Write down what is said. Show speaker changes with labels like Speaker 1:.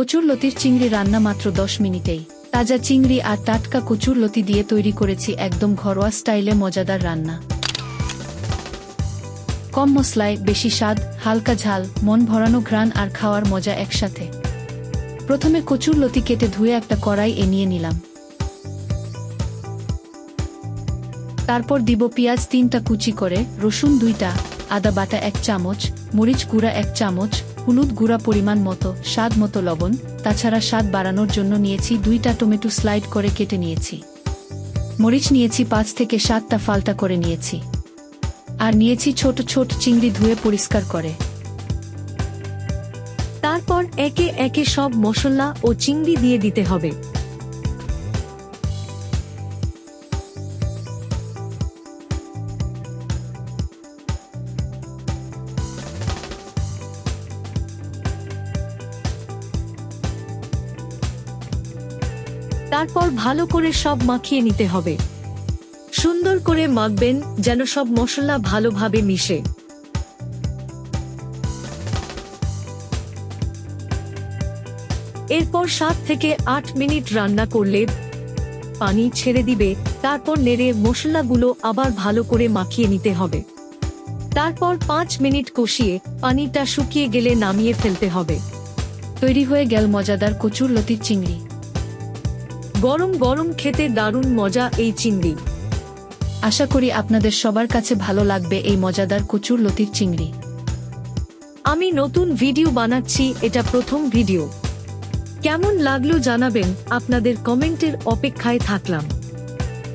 Speaker 1: কচুর লতির চিংড়ি রান্না মাত্র দশ মিনিটেই। তাজা চিংড়ি আর টাটকা কচুর লতি দিয়ে তৈরি করেছি একদম ঘরোয়া স্টাইলে মজাদার রান্না। কম মশলায়, বেশি স্বাদ, হালকা ঝাল, মন ভরানো ঘ্রাণ আর খাওয়ার মজা একসাথে। প্রথমে কচুর লতি কেটে ধুয়ে একটা কড়াই এ নিয়ে নিলাম। তারপর দিব পেঁয়াজ তিনটা কুচি করে, রসুন দুইটা, আদা বাটা এক চামচ, মরিচ গুঁড়া এক চামচ হলুদ গুঁড়া পরিমাণ মতো, স্বাদ মতো লবণ, তাছাড়া স্বাদ বাড়ানোর জন্য নিয়েছি দুইটা টমেটো স্লাইড করে কেটে নিয়েছি। মরিচ নিয়েছি পাঁচ থেকে সাতটা ফালটা করে নিয়েছি। আর নিয়েছি ছোট ছোট চিংড়ি ধুয়ে পরিষ্কার করে।
Speaker 2: তারপর একে একে সব মশলা ও চিংড়ি দিয়ে দিতে হবে। তারপর ভালো করে সব মাখিয়ে নিতে হবে। সুন্দর করে মাখবেন যেন সব মশলা ভালোভাবে মিশে। এরপর সাত থেকে আট মিনিট রান্না করলে পানি ছেড়ে দিবে, তারপর নেড়ে মশলাগুলো আবার ভালো করে মাখিয়ে নিতে হবে। তারপর পাঁচ মিনিট কষিয়ে পানিটা শুকিয়ে গেলে নামিয়ে ফেলতে হবে।
Speaker 1: তৈরি হয়ে গেল মজাদার কচুর লতির চিংড়ি।
Speaker 2: গরম গরম খেতে দারুণ মজা এই চিংড়ি।
Speaker 1: আশা করি আপনাদের সবার কাছে ভালো লাগবে এই মজাদার কচুর লতির চিংড়ি।
Speaker 2: আমি নতুন ভিডিও বানাচ্ছি এটা প্রথম ভিডিও। কেমন লাগল জানাবেন আপনাদের কমেন্টের অপেক্ষায় থাকলাম।